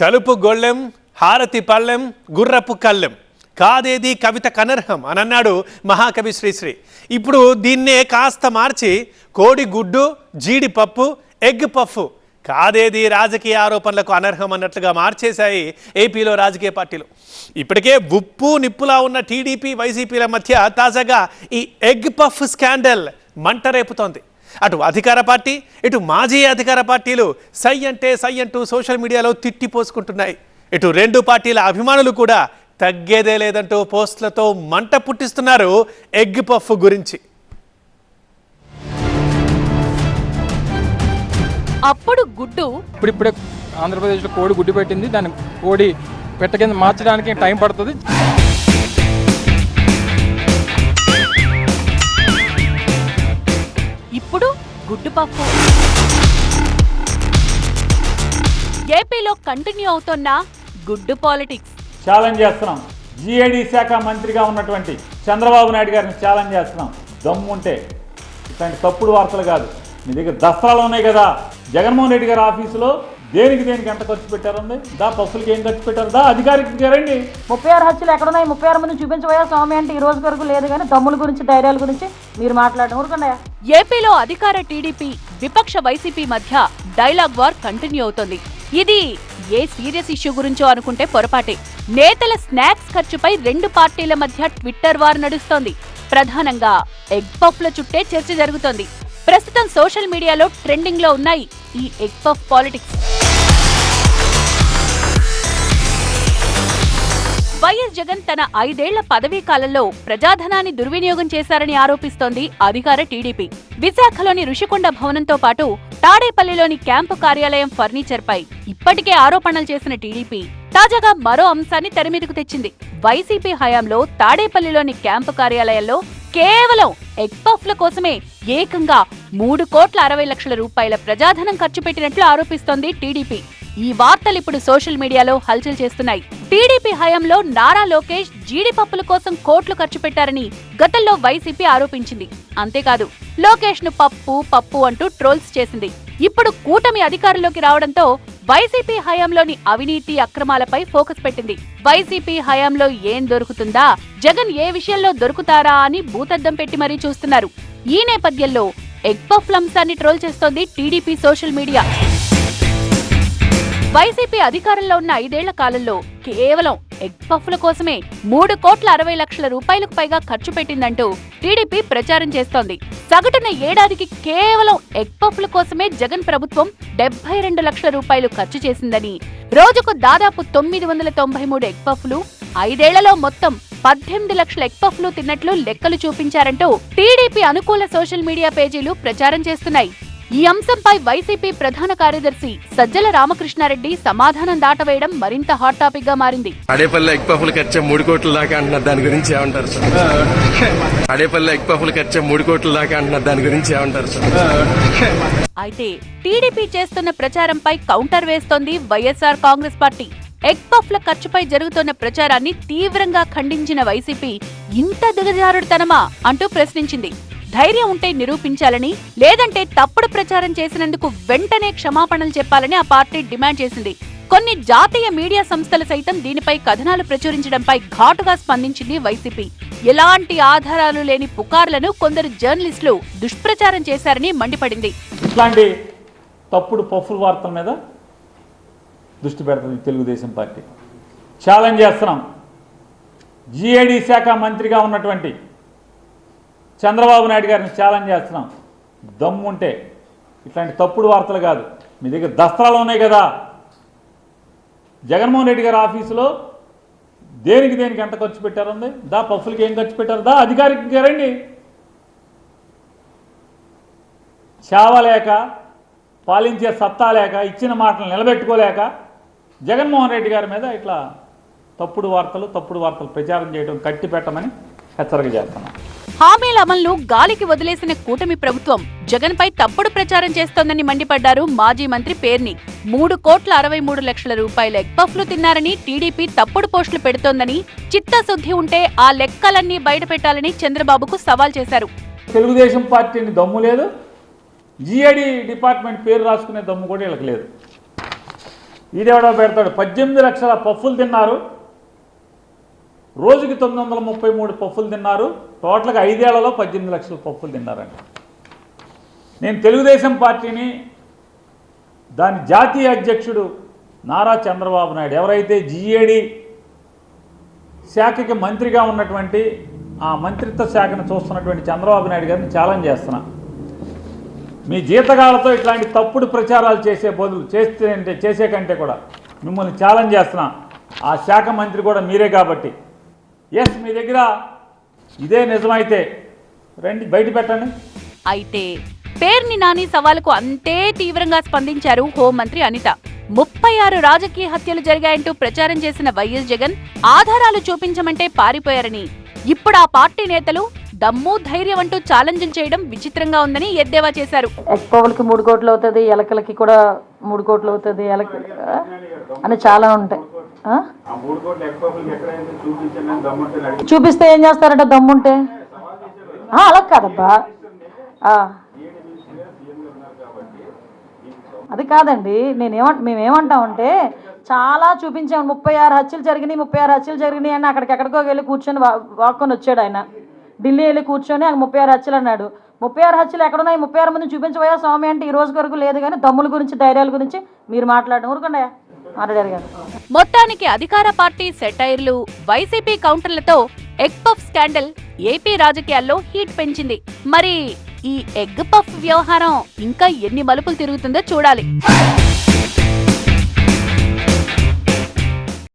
తలుపు గొళ్ళెం హారతి పళ్ళెం గుర్రపు కళ్ళెం. కాదేది కవిత కనర్హం అని అన్నాడు మహాకవి శ్రీశ్రీ. ఇప్పుడు దీన్నే కాస్త మార్చి కోడి గుడ్డు జీడిపప్పు ఎగ్ పఫ్ కాదేది రాజకీయ ఆరోపణలకు అనర్హం అన్నట్లుగా మార్చేశాయి ఏపీలో రాజకీయ పార్టీలు. ఇప్పటికే ఉప్పు నిప్పులా ఉన్న టీడీపీ వైసీపీల మధ్య తాజాగా ఈ ఎగ్ పఫ్ స్కాండల్ మంట రేపుతోంది అటు అధికార పార్టీ ఇటు మాజీ అధికార పార్టీలు సై అంటే సై అంటూ సోషల్ మీడియాలో తిట్టిపోసుకుంటున్నాయి ఇటు రెండు పార్టీల అభిమానులు కూడా తగ్గేదే లేదంటూ పోస్టులతో మంట పుట్టిస్తున్నారు ఎగ్ పఫ్ గురించి. అప్పుడు గుడ్డు ఇప్పుడు ఇప్పుడే ఆంధ్రప్రదేశ్లో కోడి గుడ్డు పెట్టింది దాన్ని కోడి పెట్ట కింద మార్చడానికి టైం పడుతుంది. పప్పు ఏపీలో కంటిన్యూ అవుతున్న గుడ్డు పాలిటిక్స్. ఛాలెంజ్ చేస్తున్నాం. జిఐడి శాఖ మంత్రిగా ఉన్నటువంటి చంద్రబాబు నాయుడు గారిని ఛాలెంజ్ చేస్తున్నాం. దమ్ముంటే. ఇట్లాంటి తప్పుడు వార్తలు కాదు. మీ దగ్గర దసరాలు ఉన్నాయి కదా. జగన్మోహన్ రెడ్డి గారి ఆఫీసులో దేనికి దేనికి ఎంత ఖర్చు పెట్టారండి? దా పప్పులకి ఏం ఖర్చు పెట్టారు? దా అధికారికి రండి ముప్పై ఆరు హత్యలు ఎక్కడున్నాయి? ముప్పై ఆరు మంది చూపించబోయా స్వామి అంటే ఈ రోజు వరకు లేదు కానీ దమ్ముల గురించి ధైర్యాల గురించి మీరు మాట్లాడడం ఊరుకున్నాయా ఏపీలో అధికార టీడీపీ విపక్ష వైసీపీ మధ్య డైలాగ్ వార్ కంటిన్యూ అవుతోంది. ఇది ఏ సీరియస్ ఇష్యూ గురించో అనుకుంటే పొరపాటే. నేతల స్నాక్స్ ఖర్చుపై రెండు పార్టీల మధ్య ట్విట్టర్ వార్ నడుస్తోంది. ప్రధానంగా ఎగ్ పఫ్ల చుట్టే చర్చ జరుగుతోంది. ప్రస్తుతం సోషల్ మీడియాలో ట్రెండింగ్లో ఉన్నాయి ఈ egg puff politics. YS Jagan తన ఐదేళ్ళ పదవీ కాలంలో ప్రజాధనాన్ని దుర్వినియోగం చేశారని ఆరోపిస్తోంది అధికార టీడీపీ. విశాఖలోని ఋషికొండ భవనంతో పాటు తాడేపల్లిలోని క్యాంపు కార్యాలయం ఫర్నిచర్పై ఇప్పటికే ఆరోపణలు చేసిన టీడీపీ తాజాగా మరో అంశాన్ని తెరమీదకు తెచ్చింది. వైసీపీ హయాంలో తాడేపల్లిలోని క్యాంపు కార్యాలయంలో కేవలం ఎక్పఫ్ల కోసమే ఏకంగా మూడు కోట్ల అరవై లక్షల రూపాయల ప్రజాధనం ఖర్చు పెట్టినట్లు ఆరోపిస్తోంది టీడీపీ. ఈ వార్తలు ఇప్పుడు సోషల్ మీడియాలో హల్చల్ చేస్తున్నాయి. టీడీపీ హయాంలో నారా లోకేష్ జీడిపప్పుల కోసం కోట్లు ఖర్చు పెట్టారని గతంలో వైసీపీ ఆరోపించింది. అంతేకాదు లోకేష్ను పప్పు పప్పు అంటూ ట్రోల్స్ చేసింది. ఇప్పుడు కూటమి అధికారంలోకి రావడంతో వైసీపీ హయాంలోని అవినీతి అక్రమాలపై ఫోకస్ పెట్టింది. వైసీపీ హయాంలో ఏం దొరుకుతుందా? జగన్ ఏ విషయంలో దొరుకుతారా అని భూతద్దం పెట్టి మరీ చూస్తున్నారు. ఈ నేపథ్యంలో ఎగ్ పఫ్ అంశాన్ని ట్రోల్ చేస్తోంది టీడీపీ సోషల్ మీడియా. వైసీపీ అధికారంలో ఉన్న ఐదేళ్ళ కాలంలో కేవలం ఎగ్ పఫ్ల కోసమే మూడు కోట్ల అరవై లక్షల రూపాయలకు పైగా ఖర్చు పెట్టిందంటూ టీడీపీ ప్రచారం చేస్తోంది. సగటున ఏడాదికి కేవలం ఎగ్ పఫ్ల కోసమే జగన్ ప్రభుత్వం డెబ్బై రెండు లక్షల రూపాయలు ఖర్చు చేసిందని రోజుకు దాదాపు తొమ్మిది వందల తొంభై మూడు ఎగ్ పఫ్లు ఐదేళ్ళలో మొత్తం పద్దెనిమిది లక్షల ఎగ్ పఫ్లు తిన్నట్లు లెక్కలు చూపించారంటూ టీడీపీ అనుకూల సోషల్ మీడియా పేజీలు ప్రచారం చేస్తున్నాయి. ఈ అంశంపై వైసీపీ ప్రధాన కార్యదర్శి సజ్జల రామకృష్ణారెడ్డి సమాధానం దాటవేయడం మరింత హాట్ టాపిక్గా మారింది. అడేపల్లి ఎగ్ పఫ్లు ఖర్చు మూడు కోట్ల దాకా అంటున్నారు. దాని గురించి ఏమంటారు సార్? అడేపల్లి ఎగ్ పఫ్లు ఖర్చు మూడు కోట్ల దాకా అంటున్నారు. దాని గురించి ఏమంటారు సార్? అయితే టీడీపీ చేస్తున్న ప్రచారంపై కౌంటర్ వేస్తోంది వైఎస్ఆర్ కాంగ్రెస్ పార్టీ. ఎగ్ పఫ్ల ఖర్చుపై జరుగుతున్న ప్రచారాన్ని తీవ్రంగా ఖండించిన వైసీపీ ఇంత దిగజారుడుతనమా అంటూ ప్రశ్నించింది. ధైర్యం ఉంటే నిరూపించాలని లేదంటే తప్పుడు ప్రచారం చేసినందుకు వెంటనే క్షమాపణలు చెప్పాలని ఆ పార్టీ డిమాండ్ చేసింది. కొన్ని జాతీయ మీడియా సంస్థలు సైతం దీనిపై కథనాలు ప్రచురించడంపై ఘాటుగా స్పందించింది వైసీపీ. ఎలాంటి ఆధారాలు లేని పుకార్లను కొందరు జర్నలిస్టులు దుష్ప్రచారం చేశారని మండిపడింది. ఇట్లాంటి తప్పుడు పఫుల వార్తల మీద దృష్టి పెడుతుంది తెలుగుదేశం పార్టీ. ఛాలెంజ్ చేస్తున్నాం. జీఏడీ శాఖ మంత్రిగా ఉన్నటువంటి చంద్రబాబు నాయుడు గారిని ఛాలెంజ్ చేస్తున్నాం. దమ్ముంటే. ఇట్లాంటి తప్పుడు వార్తలు కాదు. మీ దగ్గర దస్త్రాలు ఉన్నాయి కదా. జగన్మోహన్ రెడ్డి గారి ఆఫీసులో దేనికి దేనికి ఎంత ఖర్చు పెట్టారుంది దా పఫులకి ఏం ఖర్చు పెట్టారు? దా అధికారికి రండి చావలేక పాలించే సత్తా లేక ఇచ్చిన మాటలు నిలబెట్టుకోలేక జగన్మోహన్ రెడ్డి గారి మీద ఇట్లా తప్పుడు వార్తలు తప్పుడు వార్తలు ప్రచారం చేయడం కట్టి పెట్టమని హెచ్చరిక చేస్తున్నాం. హామీల అమలును గాలికి వదిలేసిన కూటమి ప్రభుత్వం జగన్ పై తప్పుడు ప్రచారం చేస్తోందని మండిపడ్డారు మాజీ మంత్రి పేర్ని. మూడు కోట్ల అరవై మూడు లక్షల రూపాయల ఎగ్ పఫ్లు తిన్నారని టీడీపీ తప్పుడు పోస్టులు పెడుతోందని చిత్తశుద్ధి ఉంటే ఆ లెక్కలన్నీ బయటపెట్టాలని చంద్రబాబుకు సవాల్ చేశారు. తెలుగుదేశం పార్టీని దమ్ము లేదు. జిఐడి డిపార్ట్మెంట్ పేరు రాసుకునే దమ్ము కూడా వీళ్ళకి లేదు. ఈడెవడో పెడతాడు. పద్దెనిమిది లక్షల పఫ్ఫులు తిన్నారు. రోజుకి తొమ్మిది వందల ముప్పై మూడు పప్పులు తిన్నారు. టోటల్గా ఐదేళ్ళలో పద్దెనిమిది లక్షల పప్పులు తిన్నారండి. నేను తెలుగుదేశం పార్టీని దాని జాతీయ అధ్యక్షుడు నారా చంద్రబాబు నాయుడు ఎవరైతే జిఏడి శాఖకి మంత్రిగా ఉన్నటువంటి ఆ మంత్రిత్వ శాఖను చూస్తున్నటువంటి చంద్రబాబు నాయుడు గారిని ఛాలెంజ్ చేస్తున్నా. మీ జీతగాలతో ఇట్లాంటి తప్పుడు ప్రచారాలు చేసే బదులు చేస్తే చేసే కంటే కూడా మిమ్మల్ని ఛాలెంజ్ చేస్తున్నా. ఆ శాఖ మంత్రి కూడా మీరే కాబట్టి. ఎస్ మీ దగ్గర ఇదే నిజమైతే. రండి బయట పెట్టండి. అయితే పేర్ని నాని సవాలుకు అంతే తీవ్రంగా స్పందించారు హోంమంత్రి అనిత. ముప్పై ఆరు రాజకీయ హత్యలు జరిగాయంటూ ప్రచారం చేసిన వైఎస్ జగన్ ఆధారాలు చూపించమంటే పారిపోయారని. ఇప్పుడు ఆ పార్టీ నేతలు దమ్ము ధైర్యం అంటూ ఛాలెంజ్లు చేయడం విచిత్రంగా ఉందని ఎద్దేవా చేశారు. ఎక్స్పోవల్కి మూడు కోట్లు అవుతుంది ఎలకలకి కూడా మూడు కోట్లు అవుతుంది ఎలక? అని చాలా ఉంటాయి? చూపిస్తే ఏం చేస్తారంట దమ్ముంటే? అలా కాదబ్బా. అది కాదండి నేనేమంట మేమేమంటామంటే చాలా చూపించాము. ముప్పై ఆరు హత్యలు జరిగినాయి ముప్పై ఆరు హత్యలు జరిగినాయి అని అక్కడికి ఎక్కడికో వెళ్ళి కూర్చొని వాక్కొని వచ్చాడు ఆయన. ఢిల్లీ వెళ్ళి కూర్చొని ఆయన ముప్పై ఆరు హత్యలు అన్నాడు. ముప్పై ఆరు హత్యలు ఎక్కడున్నాయి? ముప్పై ఆరు మంది చూపించబోయా స్వామి అంటే ఈ రోజు వరకు లేదు కానీ దమ్ముల గురించి ధైర్యాల గురించి మీరు మాట్లాడడం ఊరుకుండా మొత్తానికి అధికార పార్టీ సెటైర్లు వైసీపీ కౌంటర్లతో ఎగ్ పఫ్ స్కాండల్ ఏపీ రాజకీయాల్లో హీట్ పెంచింది. మరి ఈ ఎగ్ పఫ్ వ్యవహారం ఇంకా ఎన్ని మలుపులు తిరుగుతుందో చూడాలి.